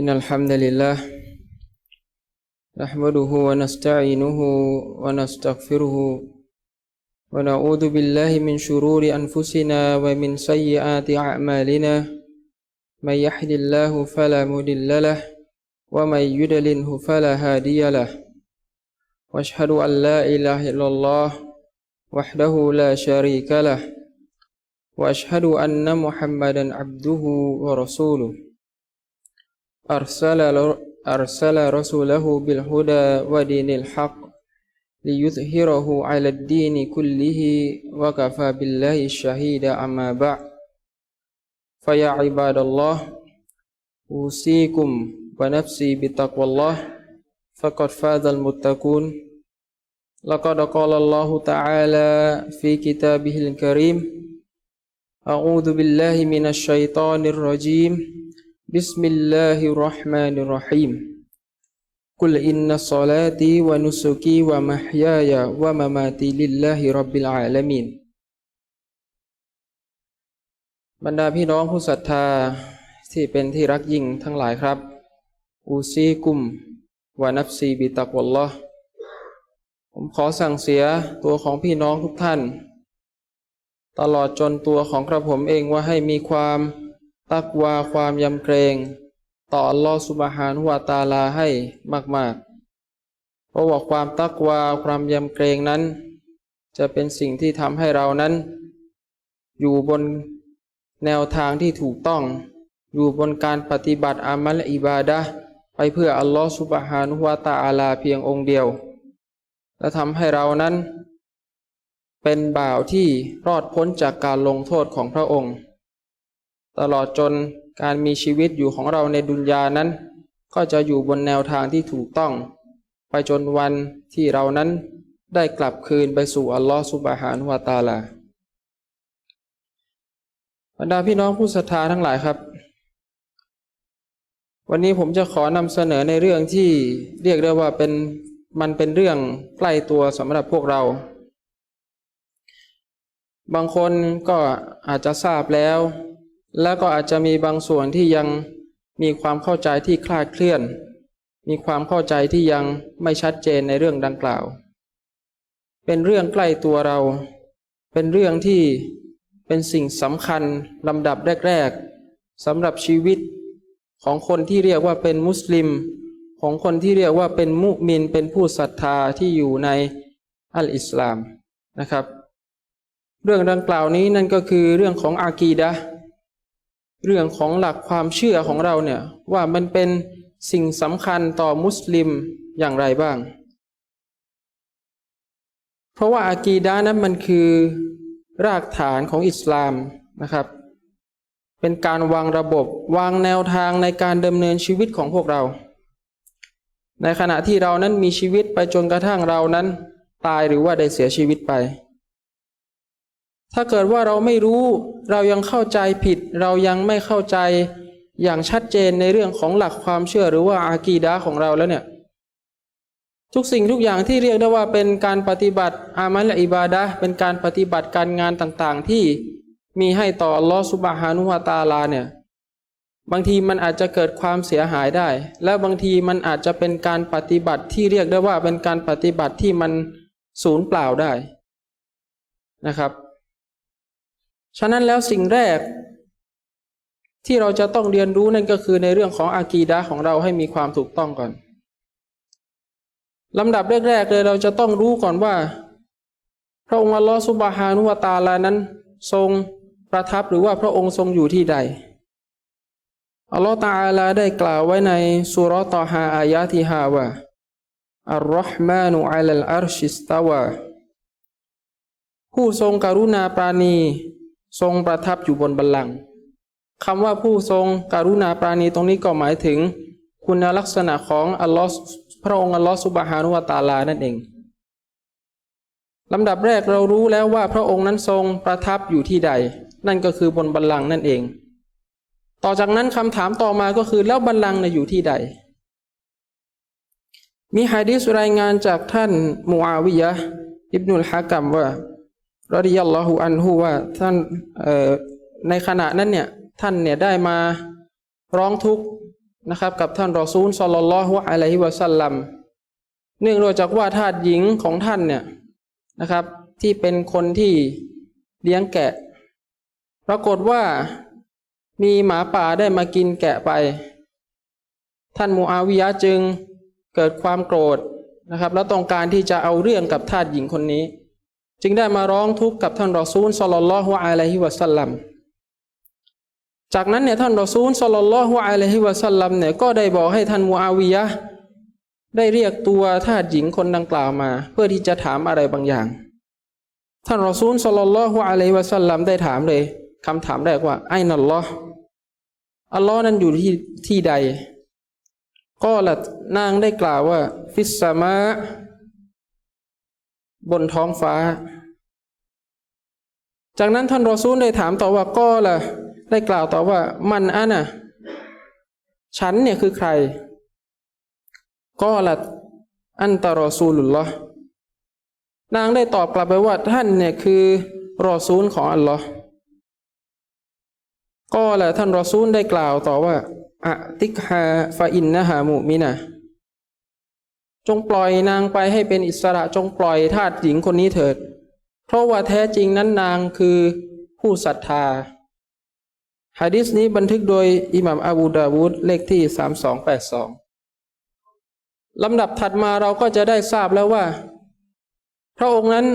إن الحمد لله نحمده ونستعينه ونستغفره ونعوذ بالله من شرور أنفسنا ومن سيئات أعمالنا. من يحد الله فلا مضل له ومن يضلله فلا هادي له. وأشهد أن لا إله إلا الله وحده لا شريك له. وأشهد أن محمدا عبده ورسوله. أرسل أرسل رسوله بالهدى ودين الحق ليظهره على الدين كله وكفى بالله الشهيد أما بعد. فيا عباد الله أوصيكم ونفسي بتقوى الله فقد فاز المتقون. لقد قال الله تعالى في كتابه الكريم أعوذ بالله من الشيطان الرجيم. بسم الله الرحمن الرحيم قل إن صلاتي ونسكي ومحياي ومماتي لله رب العالمين บรรดาพี่น้องผู้ศรัทธาที่เป็นที่รักยิ่งทั้งหลายครับ อูซีกุมวานับซีบิตักวัลลอฮ์ผมขอสั่งเสียตัวของพี่น้องทุกท่าน ตลอดจนตัวของกระผมเองว่าให้มีความ ตักวาความยำเกรง ต่ออัลลอฮฺสุบฮานุวาตาลาให้มาก ๆ เพราะว่าความตักวาความยำเกรงนั้น จะเป็นสิ่งที่ทำให้เรานั้น อยู่บนแนวทางที่ถูกต้อง อยู่บนการปฏิบัติอามัลอิบาดะไปเพื่ออัลลอฮฺสุบฮานุวาตาลาเพียงองค์เดียว และทำให้เรานั้น เป็นบ่าวที่รอดพ้นจากการลงโทษของพระองค์ ตลอดจนการมีชีวิตอยู่ของเราในดุนยานั้น ก็จะอยู่บนแนวทางที่ถูกต้อง ไปจนวันที่เรานั้นได้กลับคืนไปสู่อัลลอฮฺสุบฮานุวาตาลาบรรดาพี่น้องผู้ศรัทธาทั้งหลายครับ วันนี้ผมจะขอนำเสนอในเรื่องที่เรียกได้ว่าเป็นมันเป็นเรื่องใกล้ตัวสำหรับพวกเรา บางคนก็อาจจะทราบแล้ว แล้วก็อาจจะมีบางส่วนที่ยังมีความเข้าใจที่คลาดเคลื่อน มีความเข้าใจที่ยังไม่ชัดเจนในเรื่องดังกล่าว เป็นเรื่องใกล้ตัวเรา เป็นเรื่องที่เป็นสิ่งสำคัญลำดับแรกๆสำหรับชีวิตของคนที่เรียกว่าเป็นมุสลิม ของคนที่เรียกว่าเป็นมุมินเป็นผู้ศรัทธาที่อยู่ในอัลอิสลามนะครับ เรื่องดังกล่าวนี้นั่นก็คือเรื่องของอากีดะ เรื่องของหลักความเชื่อของเราเนี่ยว่ามันเป็นสิ่งสำคัญต่อมุสลิมอย่างไรบ้าง เพราะว่าอากีดะนั้นมันคือรากฐานของอิสลามนะครับ เป็นการวางระบบวางแนวทางในการดำเนินชีวิตของพวกเรา ในขณะที่เรานั้นมีชีวิตไปจนกระทั่งเรานั้น ตายหรือว่าได้เสียชีวิตไป ถ้าเกิดว่าเราไม่รู้ เรายังเข้าใจผิด เรายังไม่เข้าใจอย่างชัดเจนในเรื่องของหลักความเชื่อหรือว่าอากีดะของเราแล้วเนี่ย ทุกสิ่งทุกอย่างที่เรียกได้ว่าเป็นการปฏิบัติอามัลอิบาดะเป็นการปฏิบัติการงานต่างๆ ที่มีให้ต่ออัลลอฮฺสุบฮานุวาตาลาเนี่ยบางทีมันอาจจะเกิดความเสียหายได้ และบางทีมันอาจจะเป็นการปฏิบัติที่เรียกได้ว่าเป็นการปฏิบัติที่มันศูนย์เปล่าได้นะครับ ฉะนั้นแล้วสิ่งแรก ที่เราจะต้องเรียนรู้นั่นก็คือในเรื่องของอากีดะของเราให้มีความถูกต้องก่อนลำดับแรกๆเลยเราจะต้องรู้ก่อนว่า พระองค์อัลลอฮฺสุบฮานุวาตาลานั้น ทรงประทับหรือว่าพระองค์ทรงอยู่ที่ใดอัลลอฮฺตาลาได้กล่าวไว้ในสุรตอฮาอายะที่ฮาว่าอัลลอฮ์มานุอัลลอัรชิสตาวาผู้ทรงกรุณาปราณี ทรงประทับอยู่บนบัลลังก์คำว่าผู้ทรงกรุณาปราณีตรงนี้ก็หมายถึง คุณลักษณะของอัลลอฮ์พระองค์อัลลอฮ์สุบฮานุวาตาลานั่นเองลำดับแรกเรารู้แล้วว่าพระองค์นั้นทรงประทับอยู่ที่ใด นั่นก็คือบนบัลลังก์นั่นเอง ต่อจากนั้นคำถามต่อมาก็คือแล้วบัลลังก์อยู่ที่ใด มีฮะดีษรายงานจากท่านมูอาวิยะอิบนุลฮะกัมว่า รอดิยัลลอฮุอันฮูว่าท่านในขณะนั้นเนี่ยท่านเนี่ยได้มาร้องทุกข์นะครับกับท่านรอซูลซอลลัลลอฮุอะลัยฮิวะสัลลัมเนื่องด้วยจากว่าทาสหญิงของท่านเนี่ยนะครับ ที่เป็นคนที่เลี้ยงแกะ ปรากฏว่ามีหมาป่าได้มากินแกะไป ท่านมูอาวิยะจึงเกิดความโกรธนะครับ แล้วต้องการที่จะเอาเรื่องกับทาสหญิงคนนี้ จึงได้มาร้องทุกข์กับท่านรอซูลซอลลัลลอฮุอะลัยฮิวะสัลลัมจากนั้นเนี่ยท่านรอซูลสลลัลลอฮุอะลัยฮิวะสัลลัมเนี่ยก็ได้บอกให้ท่านมูอาวิยะได้เรียกตัวทาสหญิงคนดังกล่าวมา เพื่อที่จะถามอะไรบางอย่าง ท่านรอซูลสลลัลลอฮุอะลัยฮิวะสัลลัมได้ถามเลยคำถามแรกว่าไอ้นัลลอฮ์อัลลอฮ์นั้นอยู่ที่ที่ใดก็ละนางได้กล่าวว่า ฟิสสามะ บนท้องฟ้า จากนั้นท่านรอซูลได้ถามต่อว่าก็ล่ะ ได้กล่าวต่อว่ามันอะน่ะ ฉันเนี่ยคือใคร ก็ละอันตรอซูลุลลอฮ์นางได้ตอบกลับไปว่าท่านเนี่ยคือรอซูลของอัลลอฮ์ก็ละท่านรอซูลได้กล่าวต่อว่าอะติกฮาฟาอินนะฮามุมินะ จงปล่อยนางไปให้เป็นอิสระจงปล่อยทาสหญิงคนนี้เถิด เพราะว่าแท้จริงนั้นนางคือผู้ศรัทธาฮะดิษนี้บันทึกโดยอิหม่ามอบูดาวูดเลขที่ 3282ลำดับถัดมาเราก็จะได้ทราบแล้วว่า พระองค์นั้น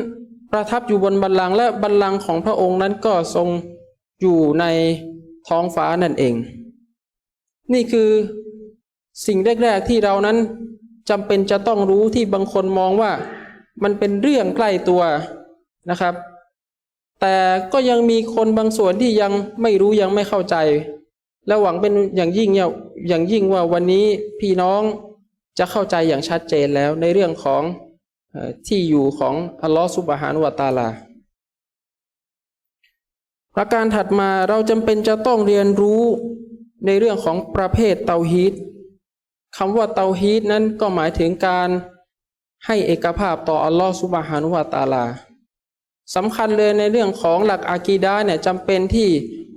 ประทับอยู่บนบัลลังก์และบัลลังก์ของพระองค์นั้นก็ทรงอยู่ในท้องฟ้านั่นเอง นี่คือสิ่งแรก ๆ ที่เรานั้น จำเป็นจะต้องรู้ที่บางคนมองว่า มันเป็นเรื่องใกล้ตัวนะครับ แต่ก็ยังมีคนบางส่วนที่ยังไม่รู้ยังไม่เข้าใจ และหวังเป็นอย่างยิ่งเนี่ยอย่างยิ่งว่าวันนี้พี่น้องจะเข้าใจอย่างชัดเจนแล้วในเรื่องของที่อยู่ของอัลลอฮฺสุบฮานุวะตาลาประการถัดมาเราจำเป็นจะต้องเรียนรู้ในเรื่องของประเภทเตาฮีด คำว่าเตาฮีดนั้นก็หมายถึงการให้เอกภาพต่ออัลลอฮฺสุบฮานุวะตาลาสำคัญเลยในเรื่องของหลักอากีดาเนี่ยจำเป็นที่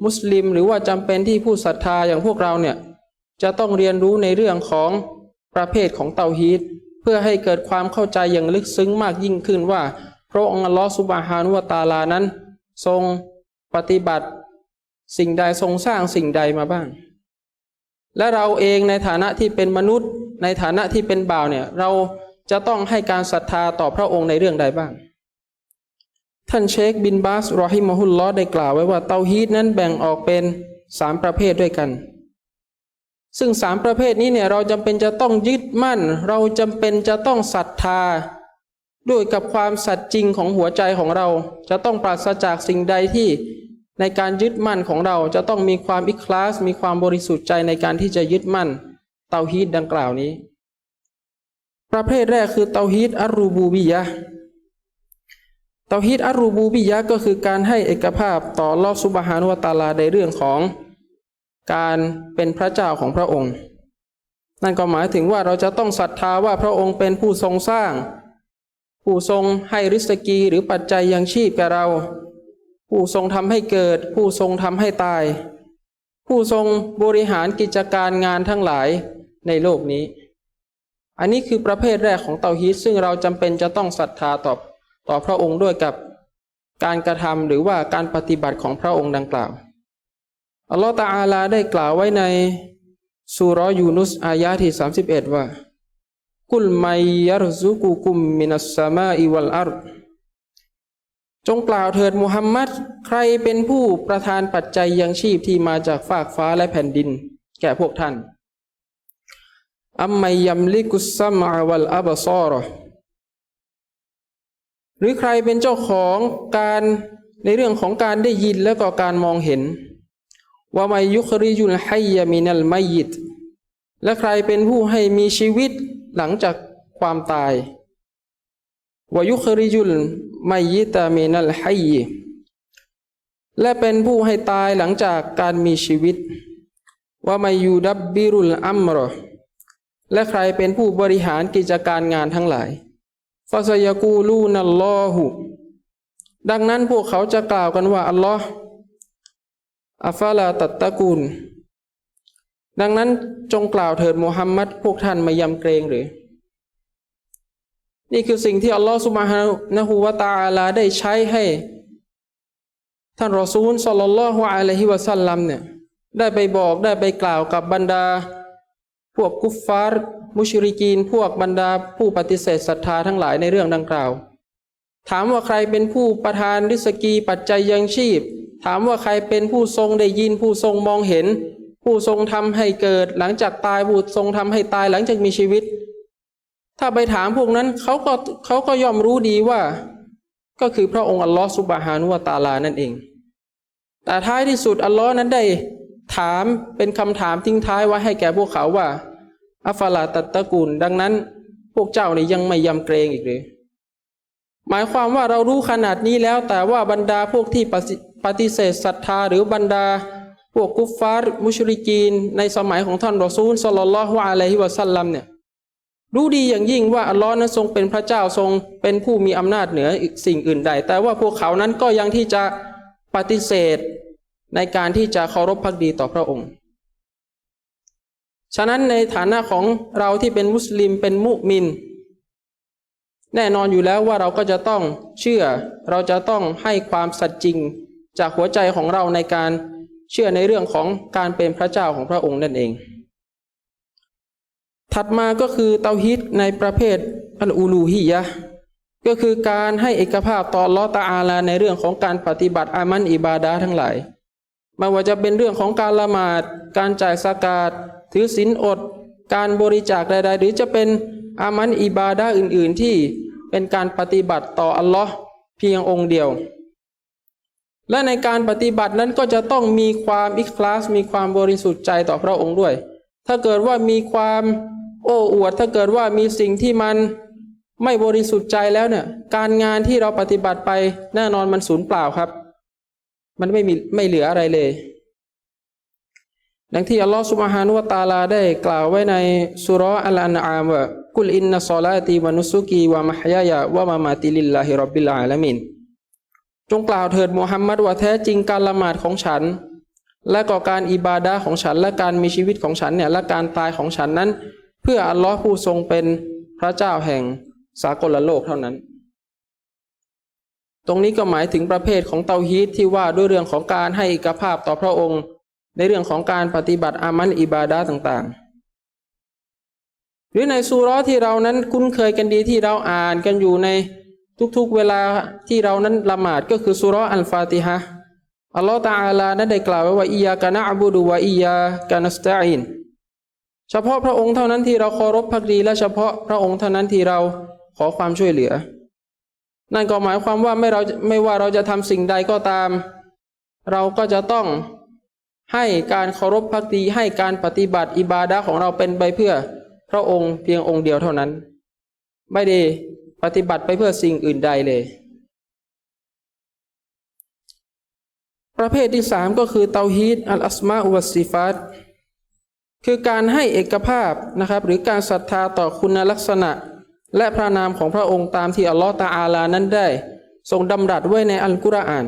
มุสลิม หรือว่าจำเป็นที่ผู้ศรัทธาอย่างพวกเราเนี่ยจะต้องเรียนรู้ในเรื่องของประเภทของเตาฮีดเพื่อให้เกิดความเข้าใจอย่างลึกซึ้งมากยิ่งขึ้นว่าพระองค์อัลลอฮฺสุบฮานุวะตาลานั้น ทรงปฏิบัติ สิ่งใดทรงสร้างสิ่งใดมาบ้าง และเราเองในฐานะที่เป็นมนุษย์ ในฐานะที่เป็นบ่าวเนี่ย เราจะต้องให้การศรัทธาต่อพระองค์ในเรื่องใดบ้าง ท่านเชคบินบาสรอฮิมฮุลลอได้กล่าวไว้ว่าเตาฮีดนั้นแบ่งออกเป็นสามประเภทด้วยกัน ซึ่งสามประเภทนี้เนี่ยเราจำเป็นจะต้องยึดมั่น เราจำเป็นจะต้องศรัทธา ด้วยกับความสัตย์จริงของหัวใจของเรา จะต้องปราศจากสิ่งใดที่ ในการยึดมั่นของเราจะต้องมีความอิคลาส มีความบริสุทธิ์ใจในการที่จะยึดมั่น เตาฮีดดังกล่าวนี้ ประเภทแรกคือเตาฮีดอัรูบูบียะเตาฮีดอัรูบูบิยะก็คือการให้เอกภาพต่อลอสุบฮานุวตาลาในเรื่องของการเป็นพระเจ้าของพระองค์ นั่นก็หมายถึงว่าเราจะต้องศรัทธาว่าพระองค์เป็นผู้ทรงสร้าง ผู้ทรงให้ริสกีหรือปัจจัยยังชีพแก่เรา ผู้ทรงทำให้เกิด ผู้ทรงทำให้ตาย ผู้ทรงบริหารกิจการงานทั้งหลายในโลกนี้ อันนี้คือประเภทแรกของเตาฮีดซึ่งเราจำเป็นจะต้องศรัทธาต่อต่อพระองค์ด้วยกับการกระทำหรือว่าการปฏิบัติของพระองค์ดังกล่าวอัลลอฮฺตาอาลาได้กล่าวไว้ในสุรยูนุสอายะที่สามสิบเอ็ดว่า กุลไมยารซุกุกุมมินัสสามาอิวัลอัร จงกล่าวเถิดมุฮัมมัดใครเป็นผู้ประทานปัจจัยยังชีพที่มาจากฟากฟ้าและแผ่นดิน แก่พวกท่าน อัมมัยยัมลิกุสซัมอาวัลอับซอรหรือใครเป็นเจ้าของการในเรื่องของการได้ยินแล้วก็การมองเห็นว่าไมยุคริยุลไฮยามินัลไมยิตและใครเป็นผู้ให้มีชีวิตหลังจากความตาย วายุคริยุลไมยิตามินัลไฮยและเป็นผู้ให้ตายหลังจากการมีชีวิต ว่ามายูดับบิรุลอัมรอและใครเป็นผู้บริหารกิจการงานทั้งหลายฟาซยากูลูนัลลอฮุดังนั้นพวกเขาจะกล่าวกันว่า อัลลอฮ์อัฟาลาตัตตะกูล ดังนั้นจงกล่าวเถิดมูฮัมมัดพวกท่านไม่ยำเกรงหรือ นี่คือสิ่งที่อัลลอฮฺสุบฮานะฮูวะตะอาลาได้ใช้ให้ ท่านรอซูลสัลลัลลอฮุอะลัยฮิวะสัลลัมเนี่ยได้ไปบอกได้ไปกล่าวกับบรรดา พวกกุฟฟาร์มุชริกีน พวกบรรดาผู้ปฏิเสธศรัทธาทั้งหลายในเรื่องดังกล่าว ถามว่าใครเป็นผู้ประทานริสกีปัจจัยยังชีพ ถามว่าใครเป็นผู้ทรงได้ยินผู้ทรงมองเห็น ผู้ทรงทำให้เกิดหลังจากตายผู้ทรงทำให้ตายหลังจากมีชีวิต ถ้าไปถามพวกนั้นเขาก็เขาก็ย่อมรู้ดีว่า ก็คือพระองค์อัลลอฮฺสุบฮานุวตาลานั่นเอง แต่ท้ายที่สุดอัลลอฮ์นั้นได้ถามเป็นคำถามทิ้งท้ายไว้ให้แก่พวกเขาว่าอัฟลาตัตตะกุลดังนั้น พวกเจ้านี่ยังไม่ยำเกรงอีกหรือหมายความว่าเรารู้ขนาดนี้แล้วแต่ว่าบรรดาพวกที่ปฏิเสธศรัทธาหรือบรรดา พวกกุฟฟาร์มุชริกีน ในสมัยของท่านรอซูลสัลลัลลอฮุอะลัยฮิวะสัลลัมเนี่ย รู้ดีอย่างยิ่งว่าอัลลอฮ์นั้นทรงเป็นพระเจ้าทรงเป็นผู้มีอำนาจเหนือสิ่งอื่นใด แต่ว่าพวกเขานั้นก็ยังที่จะปฏิเสธในการที่จะเคารพพักดีต่อพระองค์ ฉะนั้นในฐานะของเราที่เป็นมุสลิมเป็นมุมิน แน่นอนอยู่แล้วว่าเราก็จะต้องเชื่อ เราจะต้องให้ความสัตย์จริงจากหัวใจของเราในการเชื่อในเรื่องของการเป็นพระเจ้าของพระองค์นั่นเอง ถัดมาก็คือเตาฮิดในประเภทอัลอูลูฮียะก็คือการให้เอกภาพต่อลอตะอาลาในเรื่องของการปฏิบัติอามันอิบาดาทั้งหลายไม่ว่าจะเป็นเรื่องของการละหมาด การจ่ายสกาดถือศีลอด การบริจาคใดๆ หรือจะเป็นอามันอิบาดาอื่นๆที่เป็นการปฏิบัติต่ออัลลอฮ์เพียงองค์เดียว และในการปฏิบัตินั้นก็จะต้องมีความอิคลาส มีความบริสุทธิ์ใจต่อพระองค์ด้วย ถ้าเกิดว่ามีความ โอ้อวดถ้าเกิดว่ามีสิ่งที่มันไม่บริสุทธิ์ใจแล้วเนี่ย การงานที่เราปฏิบัติไปแน่นอนมันสูญเปล่าครับ มันไม่มีไม่เหลืออะไรเลยดังที่อัลลอฮฺสุบฮานุวะตาลาได้กล่าวไว้ในสุรอัลอันอามว่ากุลอินนัสลาตีวะนุสุกีวะมะฮยายะวะมามาติลิลลาฮิรับบิลอาลามินจงกล่าวเถิดมูฮัมมัดว่าแท้จริงการละหมาดของฉัน และก็การอิบาดาของฉัน และการมีชีวิตของฉันเนี่ยและการตายของฉันนั้น เพื่ออัลลอฮ์ผู้ทรงเป็นพระเจ้าแห่งสากลโลกเท่านั้น ตรงนี้ก็หมายถึงประเภทของเตาฮีตที่ว่าด้วยเรื่องของการให้อิกภาพต่อพระองค์ ในเรื่องของการปฏิบัติอามันอิบาดาต่างๆ หรือในซูรอที่เรานั้นคุ้นเคยกันดีที่เราอ่านกันอยู่ในทุกๆเวลาที่เรานั้นละหมาดก็คือซูรออัลฟาติฮะอัลลอฮฺตาอาลานั้นได้กล่าวไว้ว่าอียากะนะอับูดุวะอียากะนัสตาอิน เฉพาะพระองค์เท่านั้นที่เราเคารพพักดีและเฉพาะพระองค์เท่านั้นที่เราขอความช่วยเหลือ นั่นก็หมายความว่าไม่เราไม่ว่าเราจะทำสิ่งใดก็ตาม เราก็จะต้องให้การเคารพพักดีให้การปฏิบัติอิบาดะของเราเป็นไปเพื่อพระองค์เพียงองค์เดียวเท่านั้น ไม่ได้ปฏิบัติไปเพื่อสิ่งอื่นใดเลย ประเภทที่สามก็คือเตาฮีดอัลอัสมาอุวัสซิฟัต คือการให้เอกภาพนะครับ หรือการศรัทธาต่อคุณลักษณะ และพระนามของพระองค์ตามที่อัลลอฮฺตาอาลานั้นได้ ทรงดำรัสไว้ในอัลกุรอาน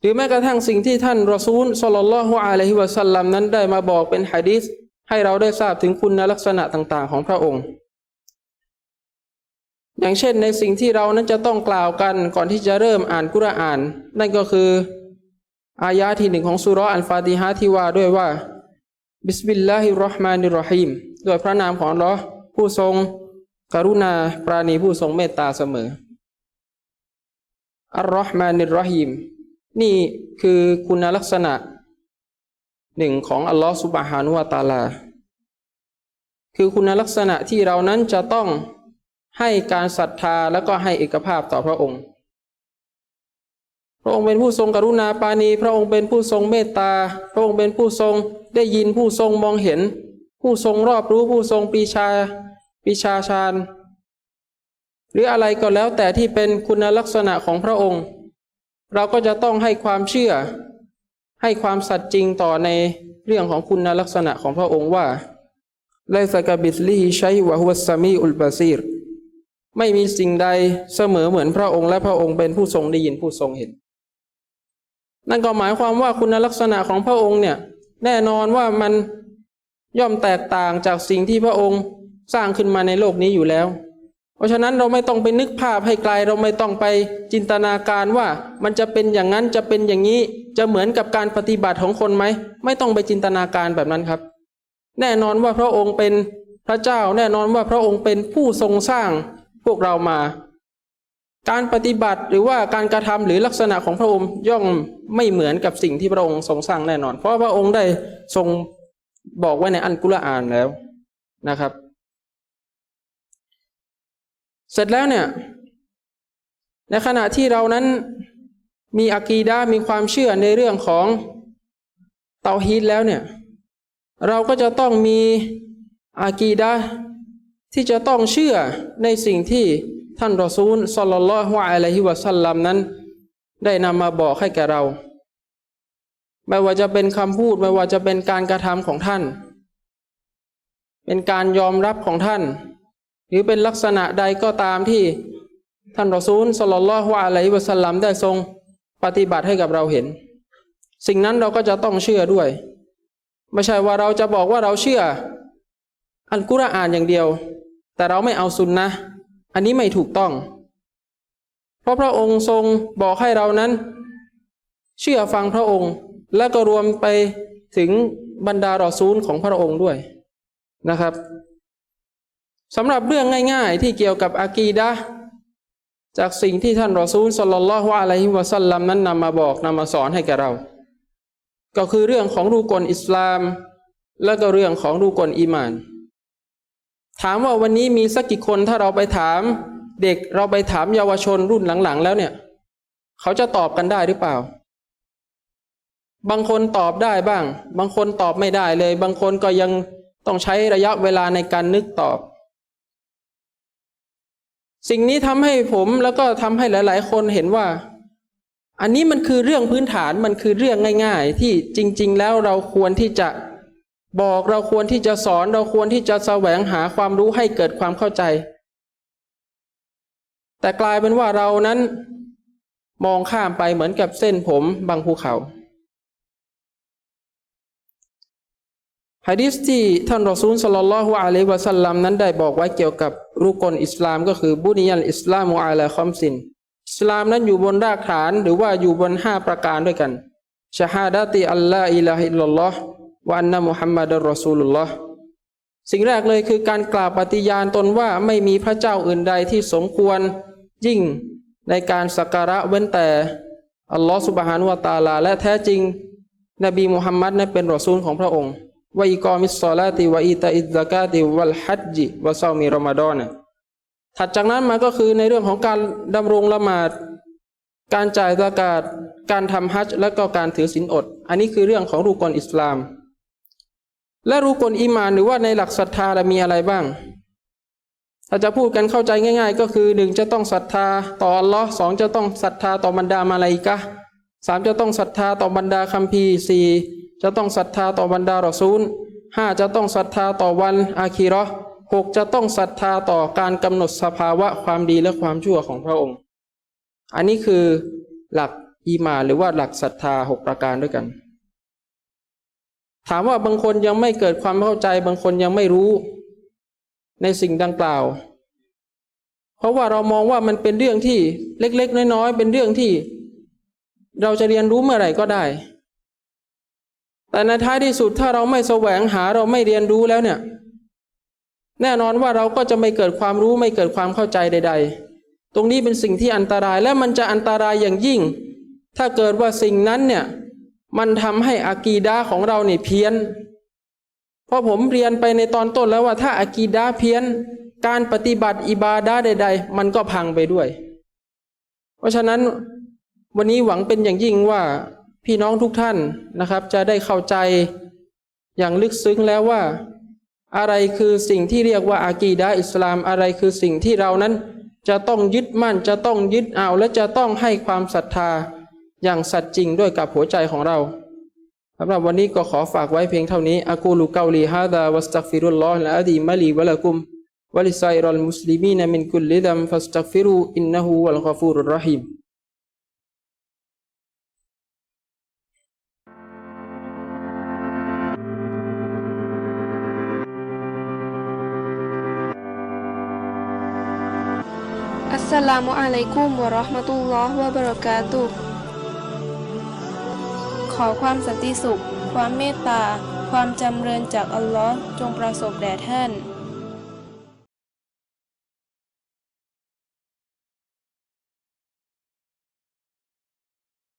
หรือแม้กระทั่งสิ่งที่ท่านรอซูลสลลัลลอฮุอะลัยฮิวะสัลลัมนั้นได้มาบอกเป็นฮะดีษให้เราได้ทราบถึงคุณลักษณะต่าง ๆ ของพระองค์ อย่างเช่นในสิ่งที่เรานั้นจะต้องกล่าวกันก่อนที่จะเริ่มอ่านกุรอาน นั่นก็คืออายะที่หนึ่งของสุรอัลฟาติฮะที่ว่าด้วยว่า บิสมิลลาฮิรราะห์มานิรราะฮีมด้วยพระนามของอัลลอฮ์ผู้ทรง กรุณาปราณีผู้ทรงเมตตาเสมอ อัลลอฮ์มานิรราะฮีมนี่คือคุณลักษณะหนึ่งของอัลลอฮ์สุบฮานุวะตาลา คือคุณลักษณะที่เรานั้นจะต้องให้การศรัทธาแล้วก็ให้เอกภาพต่อพระองค์ ระองค์เป็นผู้ทรงกรุณาปาณีพระองค์เป็นผู้ทรงเมตตา พระองค์เป็นผู้ทรงได้ยินผู้ทรงมองเห็น ผู้ทรงรอบรู้ผู้ทรงปีชาปีชาชาญ หรืออะไรก็แล้วแต่ที่เป็นคุณลักษณะของพระองค์ เราก็จะต้องให้ความเชื่อ ให้ความสัตย์จริงต่อในเรื่องของคุณลักษณะของพระองค์ว่าไลซากบิสลีชัยวะฮุสซามีอุลบาซีรไม่มีสิ่งใดเสมอเหมือนพระองค์และพระองค์เป็นผู้ทรงได้ยินผู้ทรงเห็น นั่นก็หมายความว่าคุณลักษณะของพระองค์เนี่ย แน่นอนว่ามันย่อมแตกต่างจากสิ่งที่พระองค์สร้างขึ้นมาในโลกนี้อยู่แล้ว เพราะฉะนั้นเราไม่ต้องไปนึกภาพให้ไกลเราไม่ต้องไปจินตนาการว่ามันจะเป็นอย่างนั้นจะเป็นอย่างนี้จะเหมือนกับการปฏิบัติของคนไหม ไม่ต้องไปจินตนาการแบบนั้นครับ แน่นอนว่าพระองค์เป็นพระเจ้าแน่นอนว่าพระองค์เป็นผู้ทรงสร้างพวกเรามา การปฏิบัติหรือว่าการกระทำหรือลักษณะของพระองค์ย่อมไม่เหมือนกับสิ่งที่พระองค์ทรงสร้างแน่นอน เพราะพระองค์ได้ทรงบอกไว้ในอันกุรอานแล้วนะครับ เสร็จแล้วเนี่ย ในขณะที่เรานั้นมีอากีดามีความเชื่อในเรื่องของเตาฮีดแล้วเนี่ย เราก็จะต้องมีอากีดาที่จะต้องเชื่อในสิ่งที่ ท่านรอซูลสัลลัลลอฮุอะลัยฮิวะสัลลัมนั้น ได้นำมาบอกให้แก่เรา ไม่ว่าจะเป็นคำพูดไม่ว่าจะเป็นการกระทำของท่าน เป็นการยอมรับของท่าน หรือเป็นลักษณะใดก็ตามที่ท่านรอซูลสัลลัลลอฮุอะลัยฮิวะสัลลัมได้ทรงปฏิบัติให้กับเราเห็น สิ่งนั้นเราก็จะต้องเชื่อด้วย ไม่ใช่ว่าเราจะบอกว่าเราเชื่อ อันกุรอานอย่างเดียว แต่เราไม่เอาซุนนะ อันนี้ไม่ถูกต้อง เพราะพระองค์ทรงบอกให้เรานั้น เชื่อฟังพระองค์และก็รวมไปถึงบรรดารอซูลของพระองค์ด้วยนะครับสำหรับเรื่องง่ายๆ ที่เกี่ยวกับอากีดะจากสิ่งที่ท่านรอซูลสัลลัลลอฮุอะลัยฮิวะสัลลัมนั้นนำมาบอกนำมาสอนให้แก่เรา ก็คือเรื่องของรูกลอิสลาม และก็เรื่องของรูกลอีมาน ถามว่าวันนี้มีสักกี่คนถ้าเราไปถามเด็กเราไปถามเยาวชนรุ่นหลังๆ แล้วเนี่ย เขาจะตอบกันได้หรือเปล่า บางคนตอบได้บ้าง บางคนตอบไม่ได้เลย บางคนก็ยังต้องใช้ระยะเวลาในการนึกตอบ สิ่งนี้ทำให้ผมแล้วก็ทำให้หลาย ๆ คนเห็นว่า อันนี้มันคือเรื่องพื้นฐานมันคือเรื่องง่าย ๆ ที่จริง ๆ แล้วเราควรที่จะ บอกเราควรที่จะสอนเราควรที่จะแสวงหาความรู้ให้เกิดความเข้าใจ แต่กลายเป็นว่าเรานั้นมองข้ามไปเหมือนกับเส้นผมบางภูเขาฮะดิษที่ท่านรอซูลสัลลัลลอฮุอะลัยวะสัลลัมนั้นได้บอกไว้เกี่ยวกับรุกลอิสลามก็คือบุนียัลอิสลามุอะลาคอมซิน อิสลามนั้นอยู่บนรากฐานหรือว่าอยู่บนห้าประการด้วยกันชาฮาดะติอัลลอฮ์อิลาฮิลลัลลอฮ์ วันนะมุฮัมมัดรอซูลุลลอฮ์สิ่งแรกเลยคือการกล่าวปฏิญาณตนว่าไม่มีพระเจ้าอื่นใดที่สมควรยิ่งในการสักการะเว้นแต่อัลลอฮ์สุบฮานุวะตาลา และแท้จริง นบีมุฮัมมัดนั้นเป็นรอซูลของพระองค์วะอิกอมิสซอลาติวะอิตาอิซซากาติวัลฮัจจิวะซามีรอมฎอนถัดจากนั้นมาก็คือในเรื่องของการดำรงละหมาด การจ่ายซากาตการทำฮัจญ์และก็การถือศีลอด อันนี้คือเรื่องของรูกลอิสลาม และรูกลอีมานหรือว่าในหลักศรัทธามีอะไรบ้าง ถ้าจะพูดกันเข้าใจง่าย ๆ ก็คือหนึ่งจะต้องศรัทธาต่ออัลลอฮ์สองจะต้องศรัทธาต่อบรรดามาลาอิกะสามจะต้องศรัทธาต่อบรรดาคัมภีร์สี่จะต้องศรัทธาต่อบรรดารอซูลห้าจะต้องศรัทธาต่อวันอาคีรอหกจะต้องศรัทธาต่อการกำหนดสภาวะความดีและความชั่วของพระองค์ อันนี้คือหลักอีมาหรือว่าหลักศรัทธาหกประการด้วยกัน ถามว่าบางคนยังไม่เกิดความเข้าใจ บางคนยังไม่รู้ ในสิ่งดังกล่าว เพราะว่าเรามองว่ามันเป็นเรื่องที่เล็ก ๆ น้อยๆเป็นเรื่องที่ เราจะเรียนรู้เมื่อไหร่ก็ได้ แต่ในท้ายที่สุดถ้าเราไม่แสวงหาเราไม่เรียนรู้แล้วเนี่ย แน่นอนว่าเราก็จะไม่เกิดความรู้ไม่เกิดความเข้าใจใด ๆ ตรงนี้เป็นสิ่งที่อันตรายและมันจะอันตรายอย่างยิ่ง ถ้าเกิดว่าสิ่งนั้นเนี่ย มันทำให้อากีดาของเราเนี่ยเพี้ยน เพราะผมเรียนไปในตอนต้นแล้วว่าถ้าอากีดาเพี้ยน การปฏิบัติอิบาดาใด ๆ มันก็พังไปด้วย เพราะฉะนั้นวันนี้หวังเป็นอย่างยิ่งว่าพี่น้องทุกท่านนะครับ จะได้เข้าใจอย่างลึกซึ้งแล้วว่า อะไรคือสิ่งที่เรียกว่าอากีดาอิสลามอะไรคือสิ่งที่เรานั้นจะต้องยึดมั่นจะต้องยึดเอาและจะต้องให้ความศรัทธา อย่างสัตย์จริงด้วยกับหัวใจของเราสำหรับวันนี้ก็ขอฝากไว้เพียงเท่านี้อากูลูเกาลีฮาดาวัสตักฟิรุลลอฮ์ละอดีมะลีวะละกุมวะลิซัยรัลมุสลิมีนมินกุลลิดัมฟัสตักฟิรูอินนะฮูวัลกอฟูรุรรหิม السلام عليكم ورحمة الله وبركاته ขอความสันติสุข ความเมตตา ความจำเริญจากอัลลอฮ์จงประสบแด่ท่าน